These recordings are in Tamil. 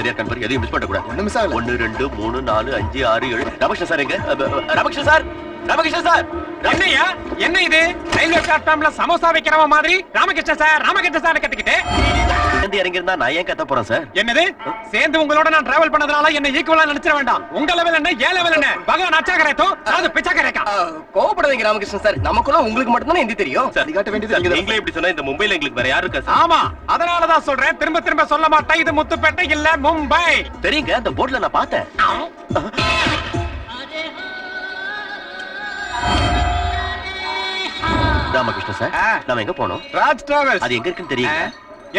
சரியா கண்பர் எதையும் மிஸ் பண்ண கூடாது ஒண்ணு மிஸ் ஆகல. ஒன்னு ரெண்டு மூணு நாலு அஞ்சு ஆறு ஏழு. ராமகிருஷ்ணன் சார் எங்க? ராமகிருஷ்ணன் சார் ராமகிருஷ்ணன் சார் என்னய்யா என்ன இது? ரயில்வே பிளாட்ஃபார்ம்ல சமோசா வைக்கிறவ மாதிரி ராமகிருஷ்ண சார் ராமகிருஷ்ண சார் கத்திக்கிட்டு? இருந்து இறங்கி இருந்தா நான் ஏன் கத்த போறேன் சார்? என்னது? சேர்ந்து உங்களோட நான் டிராவல் பண்ணதுனால என்ன ஈக்குவலா நினைச்சிட வேண்டாம். உங்க லெவல் என்ன ஏ லெவல் என்ன? பகவான் அச்சா கரைத்தோ அது பிச்சா கரைக்கா கோவப்படாதீங்க ராமகிருஷ்ணன் சார். நமக்குள்ள உங்களுக்கு மட்டும்தானே ஹிந்தி தெரியும்? சரி காட்ட வேண்டியது நீங்களே இப்படி சொன்னா இந்த மும்பைல எங்களுக்கு வேற யாரு இருக்கா சார்? ஆமா அதனாலதான் சொல்றேன். திரும்ப திரும்ப சொல்ல மாட்டேன். இது முத்துப்பேட்டை இல்ல மும்பை. தெரியுங்க அந்த போர்ட்ல நான் பார்த்தேன். ராமகிருஷ்ணன் சார். நாம எங்க போனோம்? ராஜ் டிராவல்ஸ் அது எங்க இருக்குன்னு தெரியுங்க.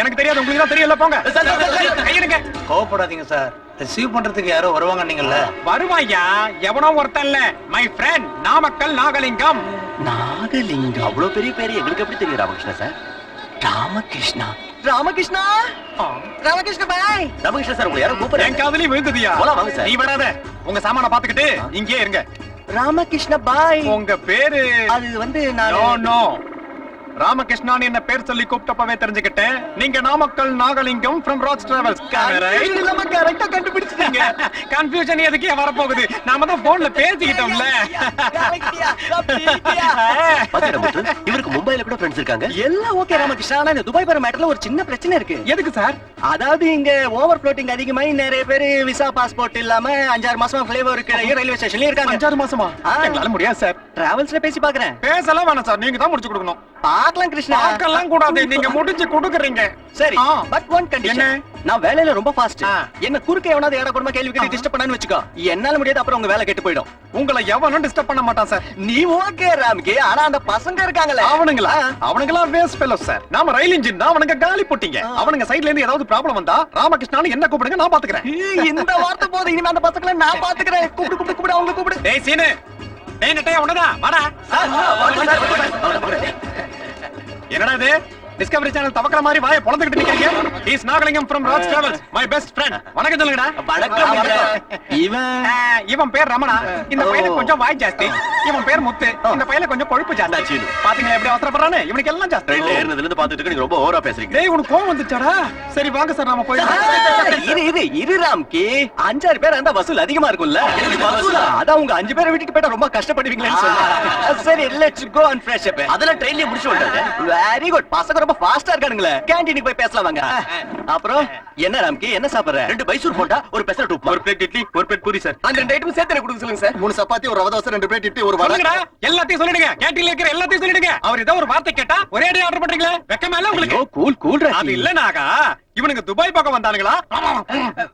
எனக்கு தெரியாது உங்களுக்கு தான் தெரியல போங்க. கையெடுங்க கோவப்படாதீங்க சார். ரிசீவ் பண்றதுக்கு யாரோ வருவாங்க நீங்கல்ல வருவாய்யா எவனோ ஒருத்தன் இல்ல. My friend Namakkal Nagalingam. Nagalingam? அவ்வளவு பெரிய பேரு எங்களுக்கு எப்படி தெரியும் ராமகிருஷ்ணன் சார்? ராமகிருஷ்ணா. ராமகிருஷ்ணா? ராமகிருஷ்ண பாய் ராமகிருஷ்ணன் சார் உங்களை யாரும் என் கூப்பிடுறேன் காதலி விழுந்ததியா? போலாம் வாங்க சார். நீ விடாத. உங்க சாமான பாத்துக்கிட்டு இங்கே இருங்க. ராமகிருஷ்ண பாய் உங்க பேரு? அது வந்து நான் நோ நோ ராமகிருஷ்ணான் என்ன பேர் சொல்லி கூப்பிட்டப்பவே தெரிஞ்சுக்கிட்டேன் நீங்க நாமக்கல் நாகலிங்கம் ஃப்ரம் ராஜ் டிராவல்ஸ் இல்லாம கரெக்டா கண்டுபிடிச்சிட்டீங்க கன்ஃபியூஷன் எதுக்கு வரப்போகுது? நாம தான் போன்ல பேசிக்கிட்டோம்ல? இவருக்கு மும்பைல கூட ஃப்ரெண்ட்ஸ் இருக்காங்க. எல்லாம் ஓகே ராமகிருஷ்ணா. ஆனா இந்த துபாய் போற மேட்டர்ல ஒரு சின்ன பிரச்சனை இருக்கு. எதுக்கு சார்? அதாவது இங்க ஓவர் ஃப்ளோட்டிங் அதிகமாயி நிறைய பேர் விசா பாஸ்போர்ட் இல்லாம அஞ்சாறு மாசமா ஃபிளேவர் இருக்கு ரயில்வே ஸ்டேஷன்ல இருக்காங்க. அஞ்சாறு மாசமா. எங்களால முடியாது சார். டிராவல்ஸ்ல பேசி பாக்குறேன். பேசலாம் வேணாம் சார். நீங்க தான் முடிச்சு கொடுக்கணும். பார்க்கலாம் கிருஷ்ணா. பார்க்கலாம் கூடாது. நீங்க முடிச்சு கொடுக்குறீங்க. சரி. பட் ஒன் கண்டிஷன் என்ன? நான் வேலையில ரொம்ப ஃபாஸ்ட். என்ன குறுக்க எவனாவது ஏடா கூடமா கேள்வி கேட்டு டிஸ்டர்ப் பண்ணான்னு வச்சுக்கோ. என்னால முடியாது அப்புறம் உங்க வேலை கெட்டு போயிடும். உங்களை எவனும் டிஸ்டர்ப் பண்ண மாட்டான் சார் நீ ஓகே ராம்கி. ஆனா அந்த பசங்க இருக்காங்களே. அவனுங்களா. அவனுங்களா வேஸ்ட் ஃபெலோஸ் சார் நாம ரயில் இன்ஜின் தான் அவனுங்க காலி போட்டீங்க. அவனுங்க சைடுல இருந்து ஏதாவது ப்ராப்ளம் வந்தா ராமகிருஷ்ணான்னு என்ன கூப்பிடுங்க நான் பாத்துக்கிறேன். இந்த வார்த்தை போதும். இனிமே அந்த பசங்களை நான் பாத்துக்கிறேன். கூப்பிடு கூப்பிடு கூப்பிடு அவங்க கூப்பிடு. டேய் சீனு. டேய் நட்டையா உனதா? வாடா. என்னடா இது? டிஸ்கவரி சேனல் தவக்கற மாதிரி வாயை பொளந்துக்கிட்டு நிக்கிறீங்க? Is Nagalingam from Raj Travels my best friend வணக்கம் சொல்லுங்கடா. வணக்கம் இவன் இவன் பேர் ரமணா. இந்த பையனுக்கு கொஞ்சம் வாய் ஜாஸ்தி. இவன் பேர் முத்து. இந்த பையல கொஞ்சம் கொழுப்பு ஜாஸ்தி. பாத்தீங்களா எப்படி அவசரப்படுறானே? இவனுக்கு எல்லாம் ஜாஸ்தி. ட்ரெயின்ல ஏறினதுல இருந்து பாத்துட்டு நீங்க ரொம்ப ஓவரா பேசுறீங்க. டேய் உனக்கு கோவம் வந்துச்சாடா? சரி வாங்க சார் நாம போயிடலாம். இரு இரு இரு ராம்கி. அஞ்சாறு பேர் அந்த வசூல் அதிகமா இருக்கும்ல. வசூலா? அதான் உங்க அஞ்சு பேரை விட்டுட்டு போயிட்டா ரொம்ப கஷ்டப்படுவீங்களேன்னு சரி let's go and fresh up அதெல்லாம் ட்ரெயின்லயே முடிச்சு வந்தாங்க வெரி குட் பசங்க ரொம்ப ஃபாஸ்டா இருக்கானுங்களே. கேண்டீனுக்கு போய் பேசலாம் வாங்க. அப்புறம் என்ன ராம்கி என்ன சாப்பிடுற? ரெண்டு பைசூர் போட்டா ஒரு பெசரட் உப்புமா ஒரு பிளேட் இட்லி ஒரு பிளேட் பூரி சார் அந்த ரெண்டு ஐட்டம் சேர்த்து கொடுக்க சொல்லுங்க சார் மூணு சப்பாத்தி ஒரு ரவை தோசை ரெண்டு பிளேட் இட்லி ஒரு வடை. எல்லாத்தையும் சொல்லிடுங்க. கேண்டீன்ல இருக்கிற எல்லாத்தையும் சொல்லிடுங்க. அவர் ஏதோ ஒரு வார்த்தை கேட்டா ஒரே அடி ஆர்டர் பண்றீங்களா? வெக்கமா இல்ல உங்களுக்கு? கூல் கூல் அது இல்ல நாகா. இவனுங்க துபாய் பக்கம் வந்தானுங்களா?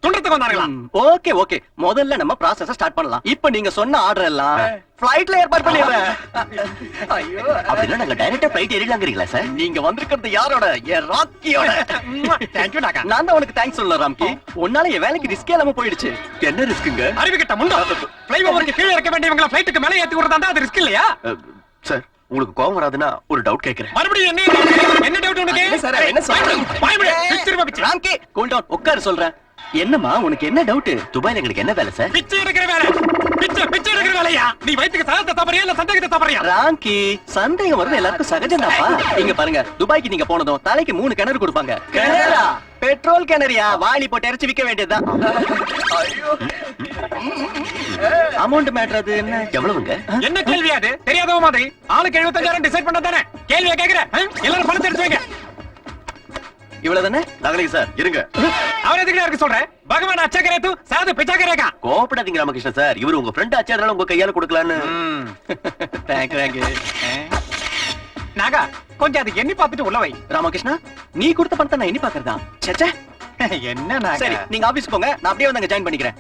துண்டத்துக்கு வந்தானுங்களா? Okay okay. முதல்ல நம்ம ப்ராசஸ் ஸ்டார்ட் பண்ணலாம். இப்போ நீங்க சொன்ன ஆர்டர் எல்லாம் ஃளைட்ல ஏற்பாடு பண்ணிடுறேன். ஐயோ. அப்படின்னா நாங்க டைரக்டா ஃபிளைட் ஏறிலாங்கிறீங்களா சார் நீங்க வந்திருக்கிறது யாரோட? என் ராக்கியோட. தேங்க்யூ நாகா நான் தான் உனக்கு தேங்க்ஸ் சொல்ல ராம்கி. உன்னால என் வேலைக்கு ரிஸ்கே இல்லாம போயிடுச்சு. என்ன ரிஸ்க்குங்க அறிவு கிட்ட முண்டா. ஃளைஓவருக்கு கீழே இருக்க வேண்டியவங்கள ஃளைட்டுக்கு மேலே ஏத்தி விடுறதா அது ரிஸ்க் இல்லையா? சார் உங்களுக்கு கோவம் வராதுன்னா ஒரு டவுட் கேக்குறேன் மறுபடியும் என்ன? என்ன டவுட் உனக்கு? சார், என்ன சொல்றீங்க? பிச்சிருவா பிச்சு. ராம்கி கூல் டவுன் உட்காரு சொல்றேன். என்னம்மா உனக்கு என்ன டவுட் துபாய்ல எங்களுக்கு என்ன வேலை சார்? பிச்சை எடுக்கிற வேலை. பிச்சை பிச்சை எடுக்கிற வேலையா? நீ வயித்துக்கு சகத்தை தப்பறியா இல்ல சந்தேகத்தை தப்பறியா? ராம்கி சந்தேகம் வருது எல்லாருக்கும் சகஜம்தாப்பா இங்க பாருங்க துபாய்க்கு நீங்க போனதும் தலைக்கு மூணு கிணறு கொடுப்பாங்க. கிணறா? பெட்ரோல் கிணறியா? வாளி போட்டு இறைச்சி விக்க வேண்டியதுதான். அமௌண்ட் மேட்டர் அது என்ன? எவ்வளவுங்க? என்ன கேள்வி அது? தெரியாதவ மாதிரி. ஆளுக்கு எழுபத்தஞ்சாயிரம் டிசைட் பண்ண தானே? கேள்வியா கேக்குற? எல்லாரும் பணத்தை எடுத்து வைங்க. இவ்வளவுதானே? நகலிங்க சார் இருங்க. அவர் எதுக்கு இருக்கு சொல்றேன் பகவான் அச்சக்கரே தூ சாது பிச்சக்கரேக்கா கோவப்படாதீங்க ராமகிருஷ்ணன் சார். இவர் உங்க ஃப்ரெண்ட் ஆச்சு அதனால உங்க கையால கொடுக்கலான்னு. நாகா கொஞ்சம் அது எண்ணி பார்த்துட்டு உள்ள வை. ராமகிருஷ்ணா நீ கொடுத்த பணத்தை நான் எண்ணி பாக்குறதா சேச்சே. என்ன சரி நாகா நீங்க ஆபீஸ் போங்க. நான் அப்படியே வந்து அங்க ஜாயின் பண்ணிக்கிறேன்.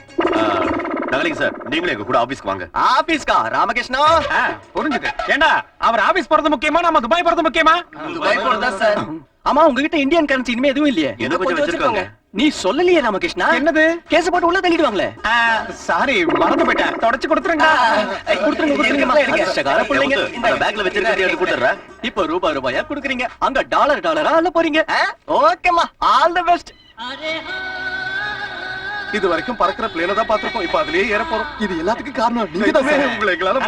நகலிங்க சார் நீங்களும் எங்க கூட ஆபீஸ்க்கு வாங்க. ஆபீஸ்க்கா ராமகிருஷ்ணா? ஆ, புரிஞ்சுது. ஏண்டா அவர் ஆபீஸ் போறது முக்கியமா? நம்ம துபாய் போறது முக்கியமா? துபாய் போறதா சார் ஆமா உங்ககிட்ட இந்தியன் கரன்சி இனிமே எதுவும் இல்லையே. என்ன கொஞ்சம் வச்சிருக்காங்க? நீ சொல்லலையே ராமகிருஷ்ணா. என்னது? கேஸ் போட்டு உள்ள தள்ளிடுவாங்களே. சாரி மறந்து போயிட்டேன். தொடச்சு கொடுத்துருங்க. கொடுத்துருங்க. கஷ்டக்கார பிள்ளைங்க பேக்ல வச்சிருக்கிறது எடுத்து கொடுத்துறேன் இப்போ ரூபாய் ரூபாயா குடுக்குறீங்க. அங்க டாலர் டாலரா அல்ல போறீங்க. ஓகேம்மா ஆல் தி பெஸ்ட் இது வரைக்கும் பறக்கிற பிளேன தான் பாத்திருக்கோம் இப்ப அதுலயே ஏற போறோம். இது எல்லாத்துக்கும் காரணம் நீங்க தான் சார். உங்களை எங்களால.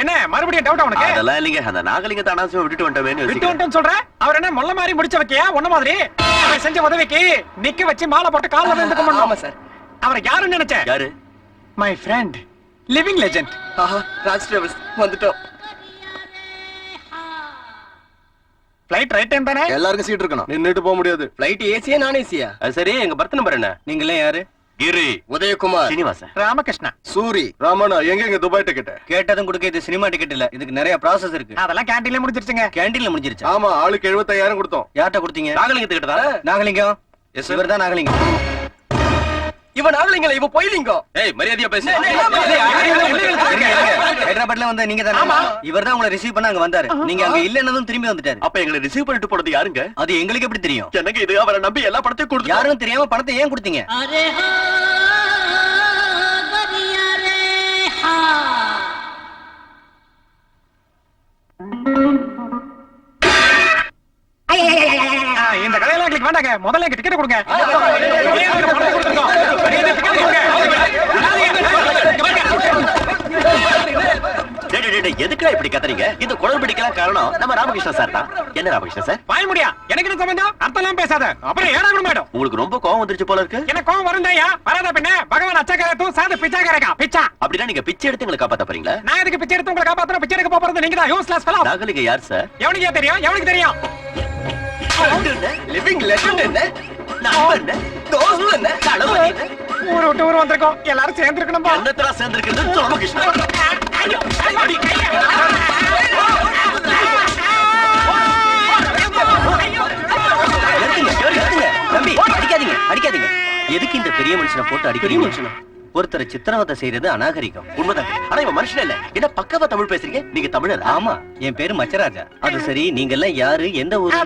என்ன மறுபடியும் டவுட் உனக்கு? அதெல்லாம் இல்லைங்க. அந்த நாகலிங்கத்தை அனாவசியமா விட்டுட்டு வந்துட்டோமேன்னு விட்டு யோசிக்கிறேன். வந்துட்டேன்னு சொல்ற? அவர் என்ன மொல்ல மாதிரி முடிச்ச வைக்கியா? உன்ன மாதிரி? அவன் செஞ்ச உதவிக்கு நிக்க வச்சு மாலை போட்டு கால்ல கும்பிடணும். ஆமா சார். அவரை யாருன்னு நினைச்ச? யாரு? மை ஃப்ரெண்ட் லிவிங் லெஜெண்ட் ஆஹா ராஜ் டிராவல்ஸ் வந்துட்டோம். ஃளைட் ரைட் டைம் தானே? எல்லாருக்கும் சீட் இருக்கணும். நின்னுட்டு போக முடியாது. ஃளைட் ஏசியா நான் ஏசியா அது சரி எங்க பர்த் நம்பர் என்ன? நீங்களே யாரு? கிரி. உதயகுமார். சீனிவாசன். ராமகிருஷ்ணா. சூரி. ராமண்ணா எங்க எங்க துபாய் டிக்கெட் கேட்டதும் கொடுக்க இது சினிமா டிக்கெட் இல்ல. இதுக்கு நிறைய ப்ராசஸ் இருக்கு. அதெல்லாம் கேண்டீன்ல முடிஞ்சிருச்சுங்க. கேண்டீன்ல முடிஞ்சிருச்சா? ஆமா ஆளுக்கு எழுபத்தாயிரம் கொடுத்தோம். யார்கிட்ட கொடுத்தீங்க? நாகலிங்கத்துக்கிட்ட தான்? நாகலிங்கம். இவர் தான் நாகலிங்கம். இவன் ஆகலைங்களா இவன் போயிலிங்க ஏய் மரியாதையா பேசு ஹைதராபாத்ல வந்த நீங்க தானே இவர் தான் உங்களை ரிசீவ் பண்ண அங்க வந்தாரு நீங்க அங்க இல்லன்னதும் திரும்பி வந்துட்டாரு அப்ப எங்களை ரிசீவ் பண்ணிட்டு போனது யாருங்க அது எங்களுக்கு எப்படி தெரியும் எனக்கு இது அவரை நம்பி எல்லா படத்தையும் கொடுத்து யாரும் தெரியாம படத்தை ஏன் கொடுத்தீங்க ஐயா இந்த கடையெல்லாம் எங்களுக்கு வேண்டாங்க. முதல்ல எங்க டிக்கெட் கொடுங்க. எதுக்குடா இப்படி கத்துறீங்க? இந்த குளறுபடிக்கெல்லாம் காரணம் நம்ம ராமகிருஷ்ணன் சார் தான். என்ன ராமகிருஷ்ணன் சார் வாய முடியா? எனக்கு என்ன சம்பந்தம்? அர்த்தம் பேசாத. அப்புறம் ஏடா கூட மேடம்? உங்களுக்கு ரொம்ப கோவம் வந்துருச்சு போல இருக்கு. எனக்கு கோவம் வருந்தையா வராத பின்ன? பகவான் அச்சக்காரத்தும் சாது பிச்சாக்காரக்கா பிச்சா. அப்படின்னா நீங்க பிச்சை எடுத்து எங்களை காப்பாத்த போறீங்களா? நான் எதுக்கு பிச்சை எடுத்து உங்களை காப்பாத்தணும்? பிச்சை எடுக்க போறது நீங்க தான் யூஸ்லெஸ் ஃபெலோ நாகலிங்க யார் சார் எவனுக்கு தெரியும்? எவனுக்கு தெரியும்? லிவிங் லெஜண்ட் என்ன? நண்பன் என்ன? என்ன? ஊர் விட்டு ஊர் வந்திருக்கோம். எல்லாரும் சேர்ந்து இருக்கணும்பா என்னத்தடா சேர்ந்திருக்கிறது? நிறுத்துங்க, நிறுத்துங்க. தம்பி அடிக்காதீங்க அடிக்காதீங்க. எதுக்கு இந்த பெரிய மனுஷனை போட்டு அடிக்கிறீங்க? மனுஷனா? ஒருத்தரை சித்திரவதை செய்யறது அநாகரிகம். உண்மைதான்? ஆனா இவன் மனுஷன் இல்ல. என்ன பக்கவா தமிழ் பேசுறீங்க? நீங்க தமிழர்? ஆமா. என் பேரு மச்சராஜா. அது சரி நீங்க எல்லாம் யாரு? எந்த ஊரு.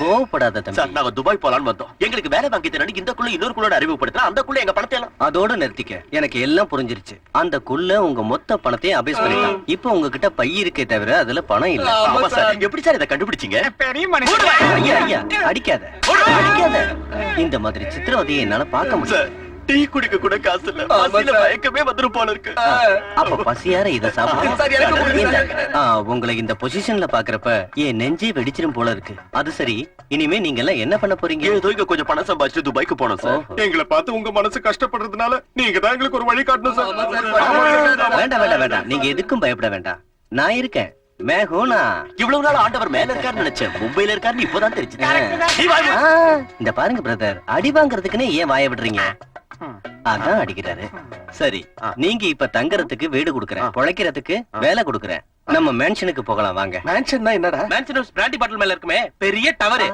கோவப்படாத தம்பி. நாங்க துபாய் போலான்னு வந்தோம். எங்களுக்கு வேலை வாங்கி தரணும் இந்த குள்ள இன்னொரு குள்ளோட அறிமுகப்படுத்தலாம் அந்த குள்ள எங்க பணத்தை எல்லாம் அதோட நிறுத்திக்க. எனக்கு எல்லாம் புரிஞ்சிருச்சு. அந்த குள்ள உங்க மொத்த பணத்தையும் அபேஸ் பண்ணிட்டான். இப்போ உங்ககிட்ட பை இருக்கே தவிர அதுல பணம் இல்ல. ஆமா சார். எப்படி சார் இதை கண்டுபிடிச்சீங்க? ஐயா ஐயா அடிக்காத. அடிக்காத. இந்த மாதிரி சித்திரவதையை என்னால பார்க்க முடியல. சார் டீ குடிக்க கூட காசு இல்ல. பசியில மயக்கமே வந்துரும் போல இருக்கு. அப்ப பசியார இத சாப்பிடுங்க ஆ, உங்களை இந்த பொசிஷன்ல பாக்குறப்ப என் நெஞ்சே வெடிச்சிரும் போல இருக்கு. அது சரி இனிமே நீங்க எல்லாம் என்ன பண்ண போறீங்க? ஏதோ இங்க கொஞ்சம் பணம் சம்பாதிச்சு துபாய்க்கு போனோம் சார். எங்களை பார்த்து உங்க மனசு கஷ்டப்படுறதுனால நீங்க தான் எங்களுக்கு ஒரு வழி காட்டணும் சார். வேண்டாம் வேண்டாம் வேண்டாம். நீங்க எதுக்கும் பயப்பட வேண்டாம். நான் இருக்கேன். மேகோனா இவ்வளவு நாள் ஆண்டவர் மேல இருக்காருன்னு நினைச்சேன். மும்பைல இருக்காருன்னு இப்பதான் தெரிஞ்சு இந்த பாருங்க பிரதர் அடி வாங்குறதுக்குன்னு ஏன் வாய விடுறீங்க? அதான் அடிக்கிறாரு. சரி. நீங்க இப்ப தங்குறதுக்கு வீடு கொடுக்கறேன். பொழைக்கிறதுக்கு வேலை கொடுக்கறேன். நம்ம மேன்ஷனுக்கு போகலாம் வாங்க. மேன்ஷன்னா என்னடா? மேன்சன் பிராண்டி பாட்டில் மேல இருக்குமே. பெரிய டவர்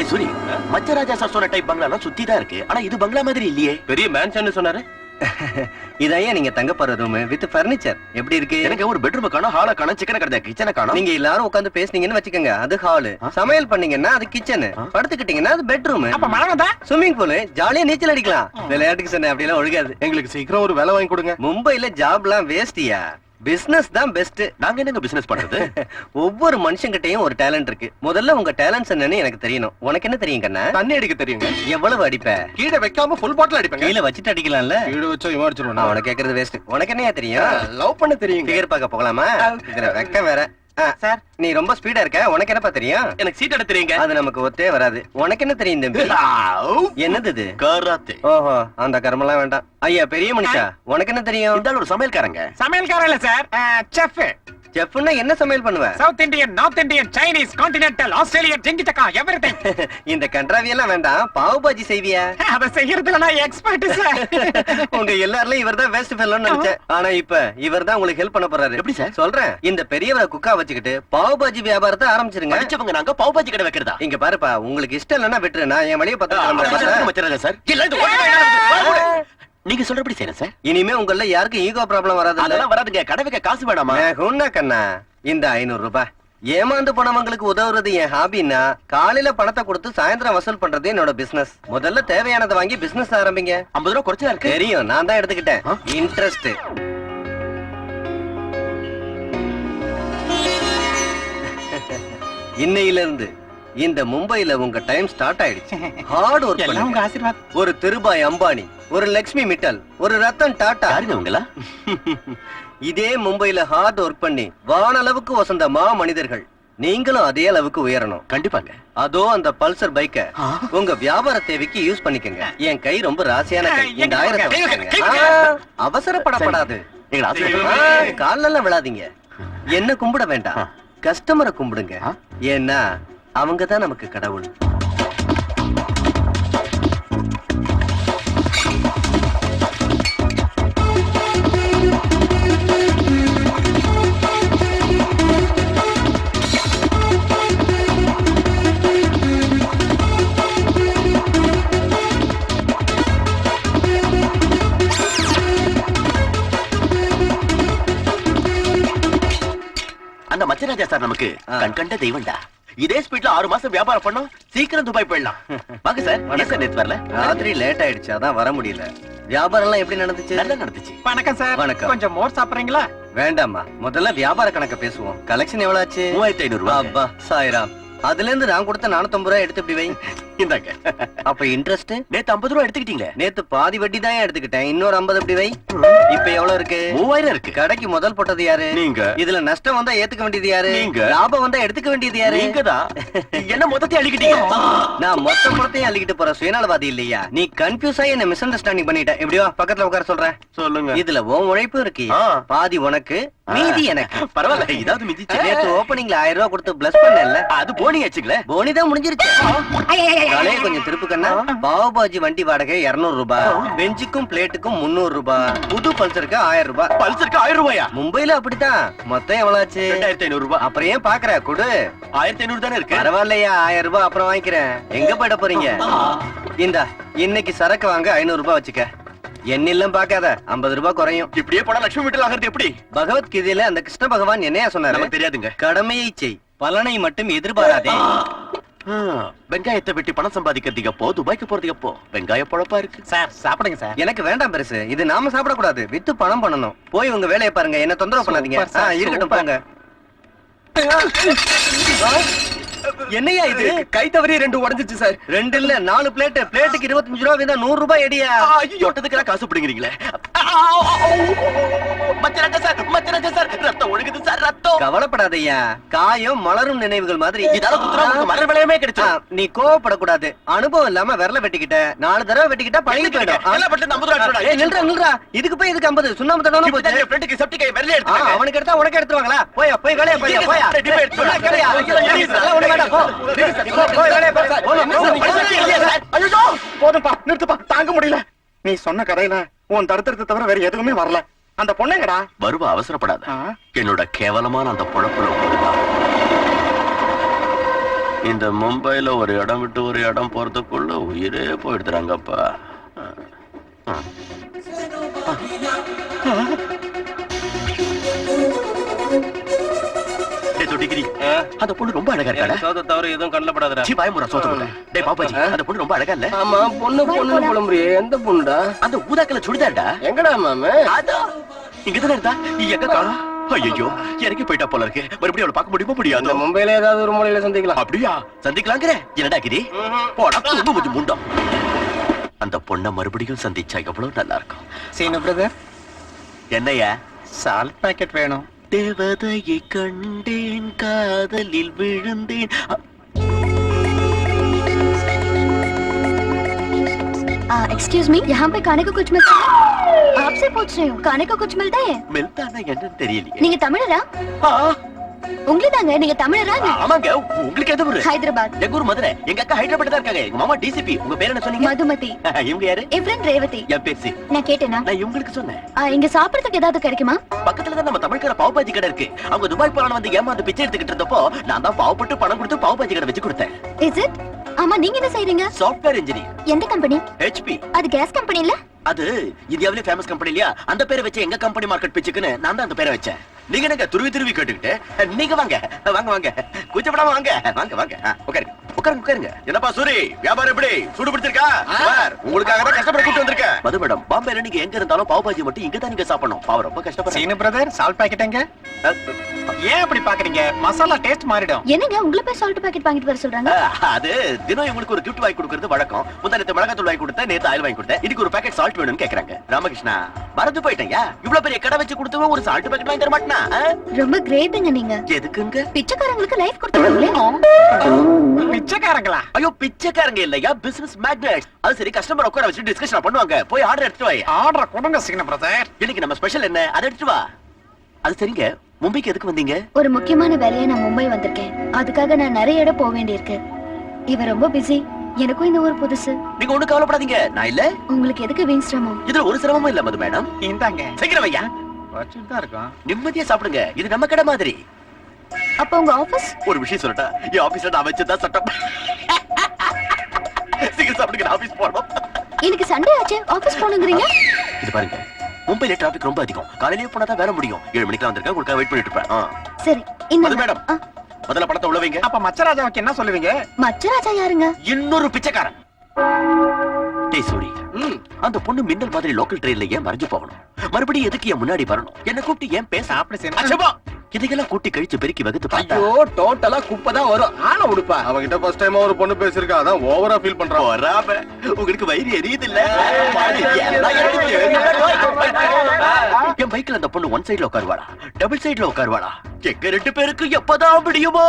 ஏய் சூரி மச்ச ராஜா சார் சொன்ன டைப் பங்களா சுத்தி தான் இருக்கு. ஆனா இது பங்களா மாதிரி இல்லையே. பெரிய மேன்சன் சொன்னாரு. இதையே நீங்க தங்க போற ரூம் வித் பர்னிச்சர் எப்படி இருக்கு? எனக்கு ஒரு பெட்ரூம் காணும் ஹால காணும் சிக்கன கடை கிச்சனை காணும். நீங்க எல்லாரும் உட்கார்ந்து பேசுனீங்கன்னு வச்சுக்கோங்க. அது ஹாலு சமையல் பண்ணீங்கன்னா அது கிச்சன் படுத்துக்கிட்டீங்கன்னா அது பெட்ரூம் அப்ப மழை வந்தா ஸ்விம்மிங் பூல் ஜாலியா நீச்சல் அடிக்கலாம். விளையாட்டுக்கு சொன்ன அப்படியெல்லாம் ஒழுகாது. எங்களுக்கு சீக்கிரம் ஒரு வேலை வாங்கி கொடுங்க. மும்பைல ஜாப்லாம் வேஸ்டியா பிசினஸ் தான் பெஸ்ட் நாங்க என்னங்க பிசினஸ் பண்றது? ஒவ்வொரு மனுஷங்கிட்டயும் ஒரு டேலண்ட் இருக்கு. முதல்ல உங்க டேலண்ட்ஸ் என்னன்னு எனக்கு தெரியணும். உனக்கு என்ன தெரியும் கண்ணா? தண்ணி அடிக்க தெரியுங்க. எவ்வளவு அடிப்ப? கீழே வைக்காம ஃபுல் பாட்டில் அடிப்பேங்க. கீழே வச்சுட்டு அடிக்கலாம்ல? கீழே வச்சா இவன் அடிச்சிருவான்? அவனை கேக்குறது வேஸ்ட் உனக்கு என்னையா தெரியும்? லவ் பண்ண தெரியுங்க. ஃபிகர் பார்க்க போகலாமா? இதுல வெக்க வேற. சார் நீ ரொம்ப ஸ்பீடா இருக்க. உனக்கு என்னப்பா தெரியும்? எனக்கு சீட் எடுத்து தெரியுங்க. அது நமக்கு ஒத்தே வராது. உனக்கு என்ன தெரியும் தம்பி? என்னது இது? கராத்தே. ஓஹோ அந்த கர்மெல்லாம் வேண்டாம். ஐயா பெரிய மனுஷா உனக்கு என்ன தெரியும்? ஆள் ஒரு சமையல்காரங்க. சமையல்காரன் இல்ல சார் செஃப் செஃப்னா என்ன சமையல் பண்ணுவ? South Indian north Indian Chinese continental Australian Gingee சக்கா எவ்ரிதிங் இந்த கன்றாவி எல்லாம் வேண்டாம். பாவு பாஜி செய்வியா. அத செய்யறதுல நான் எக்ஸ்பர்ட் சார் உங்க எல்லாருலயும் இவர் தான் வேஸ்ட் ஃபெல்லோன்னு நினைச்சேன். ஆனா இப்ப இவர் தான் உங்களுக்கு ஹெல்ப் பண்ண போறாரு. எப்படி சார்? சொல்றேன். இந்த பெரியவரை குக்கா வச்சுக்கிட்டு பாவு பாஜி வியாபாரத்தை ஆரம்பிச்சிருங்க. படிச்சவங்க நாங்க பாவ் பாஜி கடை வைக்கிறதா? இங்க பாருப்பா உங்களுக்கு இஷ்டம் இல்லைன்னா விட்டுரு நான் என் வழியை பார்த்து சார் இல்ல இது ஒண்ணுமே இல்ல. நீங்க சொல்றபடி செய்யறேன் சார் இனிமே உங்கள யாருக்கும் ஈகோ ப்ராப்ளம் வராது அதெல்லாம் வராதுங்க. கடை வைக்க காசு வேணாமா? உன்ன கண்ணா இந்த ஐநூறு ரூபாய். ஏமாந்து போனவங்களுக்கு உதவுறது என் ஹாபின்னா காலையில பணத்தை கொடுத்து சாயந்தரம் வசூல் பண்றது என்னோட பிசினஸ் முதல்ல தேவையானதை வாங்கி பிசினஸ் ஆரம்பிங்க. ஐம்பது ரூபா குறைச்சா இருக்கு. தெரியும் நான் தான் எடுத்துக்கிட்டேன்? இன்ட்ரெஸ்ட் இன்னையில இருந்து இந்த மும்பைல உங்க டைம் ஸ்டார்ட் ஆயிடுச்சு. ஹார்ட் ஒர்க் எல்லாம் உங்க ஆசீர்வாத் ஒரு திருபாய் அம்பானி ஒரு லக்ஷ்மி மிட்டல் ஒரு ரத்தன் டாடா. யாருங்க உங்களா? இதே மும்பைல ஹார்ட் ஒர்க் பண்ணி வானளவுக்கு வசந்த மா மனிதர்கள். நீங்களும் அதே அளவுக்கு உயரணும். கண்டிப்பாங்க. அதோ அந்த பல்சர் பைக்க உங்க வியாபார தேவைக்கு யூஸ் பண்ணிக்கங்க. என் கை ரொம்ப ராசியான கை. இந்த ஆயிரத்தை அவசரப்படப்படாது. எங்களை ஆசீர்வாதம் ஆ, பண்ணுங்க. கால்ல எல்லாம் விழாதீங்க. என்ன கும்பிட வேண்டாம். கஸ்டமரை கும்பிடுங்க. ஏன்னா அவங்க தான் நமக்கு கடவுள் அந்த மச்சராஜா சார் நமக்கு ஆ. கண் கண்ட தெய்வம்டா இதே ஸ்பீட்ல ஆறு மாசம் வியாபாரம் பண்ணோம். சீக்கிரம் துபாய் போயிடலாம். வாங்க சார் சார் நேத்து வரல. ராத்திரி லேட் ஆயிடுச்சு அதான் வர முடியல. வியாபாரம் எல்லாம் எப்படி நடந்துச்சு? நல்லா நடந்துச்சு. வணக்கம் சார். வணக்கம். கொஞ்சம் மோர் சாப்பிடுறீங்களா? வேண்டாம்மா. முதல்ல வியாபார கணக்க பேசுவோம். கலெக்ஷன் எவ்வளவு ஆச்சு? மூவாயிரத்தி ஐநூறு ரூபாய். அப்பா சாய்ராம். அதுல இருந்து நான் கொடுத்த நானூத்தம்பது ரூபாய் எடுத்து இப்படி வை? இந்தாங்க. அப்ப இன்ட்ரெஸ்ட் நேத்து ஐம்பது ரூபாய் எடுத்துக்கிட்டீங்களே? நேத்து பாதி வட்டி தான் எடுத்துக்கிட்டேன். இன்னொரு ஐம்பது இப்படி வை. இப்ப எவ்வளவு இருக்கு? மூவாயிரம் இருக்கு. கடைக்கு முதல் போட்டது யாரு? நீங்க. இதுல நஷ்டம் வந்தா ஏத்துக்க வேண்டியது யாரு? நீங்க. லாபம் வந்தா எடுத்துக்க வேண்டியது யாரு? நீங்க தான். என்ன மொத்தத்தையும் அழிக்கிட்டீங்க நான் மொத்த படத்தையும் அள்ளிக்கிட்டு போற சுயநலவாதி இல்லையா? நீ கன்ஃபியூஸ் ஆகி என்ன மிஸ் அண்டர்ஸ்டாண்டிங் பண்ணிட்ட எப்படியோ பக்கத்துல உட்கார சொல்றேன். சொல்லுங்க. இதுல உன் உழைப்பு இருக்கு. பாதி உனக்கு மீதி எனக்கு. பரவாயில்ல இதாவது மிதிச்சு. நேத்து ஓப்பனிங்ல ஆயிரம் ரூபாய் கொடுத்து பிளஸ் பண்ணல அது போனி வச்சுங்களேன் போனி தான் முடிஞ்சிருச்சு. தலைய கொஞ்சம் திருப்பு கண்ணா. பாவுபாஜி வண்டி வாடகை 200 ரூபாய் பெஞ்சுக்கும் பிளேட்டுக்கும் 300 ரூபாய் புது பல்சருக்கு ஆயிரம் ரூபாய் பல்சருக்கு ஆயிரம் ரூபாயா? மும்பைல அப்படித்தான். மொத்தம் எவ்வளவு ஆச்சு ரெண்டாயிரத்தி ஐநூறு ரூபாய் அப்புறம் ஏன் பாக்குற? குடு. ஆயிரத்தி ஐநூறு தானே இருக்கு? பரவாயில்லையா ஆயிரம் ரூபாய் அப்புறம் வாங்கிக்கிறேன். எங்க போயிட போறீங்க? இந்தா இன்னைக்கு சரக்கு வாங்க ஐநூறு ரூபாய் வச்சுக்க. எண்ணிலும் பார்க்காத 50 ரூபாய் குறையும். இப்படியே போனா லட்சுமி வீட்டில் ஆகிறது எப்படி? பகவத்கீதையில அந்த கிருஷ்ண பகவான் என்னையா சொன்னாரு? தெரியாதுங்க. கடமையை செய் பலனை மட்டும் எதிர்பாராதே. வெங்காயத்தை வெட்டி பணம் சம்பாதிக்கிறதுக்கு எப்போ? துபாய்க்கு போறதுக்கு எப்போ? வெங்காய பொழப்பா இருக்கு. சார் சாப்பிடுங்க சார். எனக்கு வேண்டாம் பெருசு. இது நாம சாப்பிடக்கூடாது. வித்து பணம் பண்ணணும். போய் உங்க வேலையை பாருங்க. என்ன தொந்தரவு பண்ணாதீங்க. இருக்கட்டும் சூப்பர். போங்க. என்னையா இது? கை தவறி ரெண்டு உடஞ்சிச்சு சார். ரெண்டு இல்ல நாலு பிளேட் பிளேட்டுக்கு இருபத்தஞ்சு ரூபா வீதம் நூறு ரூபாய் எடியா தொட்டதுக்கெல்லாம் காசு பிடிங்கிறீங்களே. மச்சராஜா சார் ரத்தம் ஒழுகுது சார் ரத்தம். கவலைப்படாதய்யா. காயம் மலரும் நினைவுகள் மாதிரி இதால குத்துறா உங்களுக்கு மலர் விளையமே ஆ, கிடைச்சோம் நீ கோவப்படக்கூடாது. அனுபவம் இல்லாம விரல வெட்டிக்கிட்ட. நாலு தடவை வெட்டிக்கிட்டா பழகி போயிடும். எல்லாம் பட்டு ஐம்பது ரூபாய் ஏய், நில்றா நில்றா. இதுக்கு போய் இதுக்கு ஐம்பது. சுண்ணாம்பு தடவை போச்சு. ஃப்ரெண்டுக்கு செப்டிக் கை விரலே ஆ, எடுத்து அவனுக்கு எடுத்தா உனக்கு எடுத்துருவாங்களா? போயா போய் வேலையா போயா. போயா எடுத்து போ. வேலையை. போதும்பா நிறுத்துப்பா. தாங்க முடியல. நீ சொன்ன கதையில உன் தடுத்தத்தை தவிர வேற எதுவுமே வரல. அந்த பொண்ணுங்கடா? வருவ அவசரப்படாத. என்னோட கேவலமான அந்த பொழப்புல. இந்த மும்பைல ஒரு இடம் விட்டு ஒரு இடம் போறதுக்குள்ள உயிரே போயிடுறாங்கப்பா அந்த பொண்ணு ரொம்ப அழகா இருக்காடா சோத தவிர எதுவும் கண்ணில் படாதடா. சீ பயமுறா சோத்த டேய் பாப்பாஜி அந்த பொண்ணு ரொம்ப அழகா இல்ல? ஆமா பொண்ணு பொண்ணு புலம்புறியே. எந்த பொண்ணுடா? அந்த ஊதாக்கல சுடிதார்டா? எங்கடா மாம? அதான் இங்கதானே இருந்தா? நீ எங்க காணோம்? ஐயோ இறங்கி போயிட்டா போல இருக்கு. மறுபடியும் அவளை பார்க்க முடியுமா இந்த முடியாது மும்பைல ஏதாவது ஒரு மூலையில சந்திக்கலாம். அப்படியா? சந்திக்கலாங்கிற. என்னடா கிரி போடா கும்பு முஞ்சு முண்டம். அந்த பொண்ண மறுபடியும் சந்திச்சா எவ்வளவு நல்லா இருக்கும். சீனு பிரதர் என்னையா சால்ட் பாக்கெட் வேணும். தேவதையை கண்டேன் காதலில் விழுந்தேன் அ- एक्सक्यूज मी यहाँ पे खाने को कुछ मिलता है आपसे पूछ रही हूँ खाने को कुछ मिलता है மெல்தானா என்னன்னு தெரியலையே நீங்க தமிழரா ஆ, உங்களுக்கு தாங்க நீங்க தமிழரா? ஆமாங்க. உங்களுக்கு எது ஊரு? ஹைதராபாத். எங்க ஊர் மதுரை. எங்க அக்கா ஹைதராபாத் தான் இருக்காங்க. எங்க மாமா டிசிபி உங்க பேர் என்ன சொன்னீங்க? மதுமதி. இவங்க யாரு? என் ஃப்ரெண்ட் ரேவதி. என் பேர் சி. நான் கேட்டேனா? நான் இவங்களுக்கு சொன்னேன். இங்க சாப்பிடறதுக்கு ஏதாவது கிடைக்குமா? பக்கத்துல தான் நம்ம தமிழ்கார பாவபாஜி கடை இருக்கு. அவங்க துபாய் போறான்னு வந்து ஏமாந்து பிச்சை எடுத்துக்கிட்டு இருந்தப்போ நான் தான் பாவப்பட்டு பணம் கொடுத்து பாவபாஜி கடை வச்சு கொடுத்தேன். இஸ் இட் ஆமா நீங்க என்ன செய்றீங்க? சாஃப்ட்வேர் இன்ஜினியர் எந்த கம்பெனி ஹெச்பி அது கேஸ் கம்பெனி இல்ல? அது இந்தியாவிலே ஃபேமஸ் கம்பெனி இல்லையா? அந்த பேரை வச்சு எங்க கம்பெனி மார்க்கெட் பிச்சுக்குன்னு நான் தான் அந்த பேரை வச்சேன். நீங்க என்னங்க துருவி துருவி கேட்டுக்கிட்டு நீங்க வாங்க வாங்க வாங்க. கூச்சப்படாம வாங்க வாங்க வாங்க. உட்காருங்க. உட்காருங்க உட்காருங்க. என்னப்பா சூரி வியாபாரம் எப்படி? சூடு பிடிச்சிருக்கா சார் உங்களுக்காக தான் கஷ்டப்பட கூட்டு வந்திருக்கேன். மது மேடம் பாம்பேல நீங்க எங்க இருந்தாலும் பாவ் பாஜி மட்டும் இங்க தான் நீங்க சாப்பிடணும். பாவம் ரொம்ப கஷ்டப்படுறீங்க. சீனு பிரதர் சால்ட் பாக்கெட் எங்க? ஏன் அப்படி பாக்குறீங்க? மசாலா டேஸ்ட் மாறிடும். என்னங்க உங்களை போய் சால்ட் பாக்கெட் வாங்கிட்டு வர சொல்றாங்க? அது தினம் இவங்களுக்கு ஒரு கிஃப்ட் வாங்கி கொடுக்கறது வழக்கம். முந்தானத்து மிளகாத்தூள் வாங்கி கொடுத்தேன் நேத்து ஆயில் வாங்கி கொடுத்தேன். இதுக்கு ஒரு பாக்கெட் சால்ட் வேணும்னு கேக்குறாங்க. ராமகிருஷ்ணா மறந்து போயிட்டேன் இவ்வளவு பெரிய கடை வச்சு கொடுத்தவன் ஒரு சால்ட் பாக்கெட் வாங்கி தர மாட்டேனா? ரொம்ப கிரேட்டுங்க நீங்க. எதுக்குங்க? பிச்சைக்காரங்களுக்கு லைஃப் கொடுத்துருக்கீங்களே. பிச்சைக்காரங்களா? ஐயோ பிச்சைக்காரங்க இல்லையா? பிசினஸ் மேக்னெட் அது சரி கஸ்டமர் உட்கார வச்சு டிஸ்கஷன் பண்ணுவாங்க. போய் ஆர்டர் எடுத்துட்டு வாய். ஆர்டர் கொடுங்க சீனு பிரதர் இன்னைக்கு நம்ம ஸ்பெஷல் என்ன? அதை எடுத்துட்டு வா. அது சரிங்க. மும்பைக்கு எதுக்கு வந்தீங்க? ஒரு முக்கியமான வேலையா நான் மும்பை வந்திருக்கேன். அதுக்காக நான் நிறைய இடம் போக வேண்டியிருக்கு. இவ ரொம்ப பிஸி எனக்கும் இந்த ஊர் புதுசு. நீங்க ஒண்ணு கவலைப்படாதீங்க. நான் இல்ல. உங்களுக்கு எதுக்கு வீண் சிரமம்? இதுல ஒரு சிரமமும் இல்ல மது மேடம். இந்தாங்க. சீக்கிரம் வையா. வச்சுட்டு தான் இருக்கோம். நிம்மதியா சாப்பிடுங்க. இது நம்ம கடை மாதிரி. அப்ப உங்க ஆபீஸ் ஒரு விஷயம் சொல்லட்டா என் ஆபீஸ்ல நான் வச்சதா சட்டம்? சீக்கிரம் சாப்பிடுங்க ஆபீஸ் போறோம் இன்னைக்கு சண்டே ஆச்சு ஆபீஸ் போகணுங்கிறீங்க? இது பாருங்க மும்பைல டிராபிக் ரொம்ப அதிகம். காலையிலேயே போனா தான் வேலை முடியும். ஏழு மணிக்கு வந்திருக்கேன் உங்களுக்கு வெயிட் பண்ணிட்டு இருப்பேன். சரி இந்த மேடம் முதல்ல பணத்தை உள்ள வைங்க. அப்ப மச்சராஜாவுக்கு என்ன சொல்லுவீங்க? மச்சராஜா யாருங்க? இன்னொரு பிச்சைக்காரன். டேய் சூரி அந்த பொண்ணு மின்னல் மாதிரி லோக்கல் ட்ரெயின்ல ஏன் மறைஞ்சு போகணும்? மறுபடியும் எதுக்கு என் முன்னாடி வரணும்? என்ன கூப்பிட்டு ஏன் பேச அப்படி சரி. இதையெல்லாம் கூட்டி கழிச்சு பெருக்கி வகுத்து பார்த்தா ஐயோ டோட்டலா குப்பை தான் வரும் ஆன உடுப்பா அவகிட்ட ஃபர்ஸ்ட் டைமா ஒரு பொண்ணு பேசிருக்கா அதான் ஓவரா ஃபீல் பண்றான் போறாம உங்களுக்கு வயிறு எரியுது இல்ல என் பைக்ல அந்த பொண்ணு ஒன் சைடுல உட்காருவாளா டபுள் சைடுல உட்காருவாளா எங்க ரெண்டு பேருக்கு எப்பதான் முடியுமோ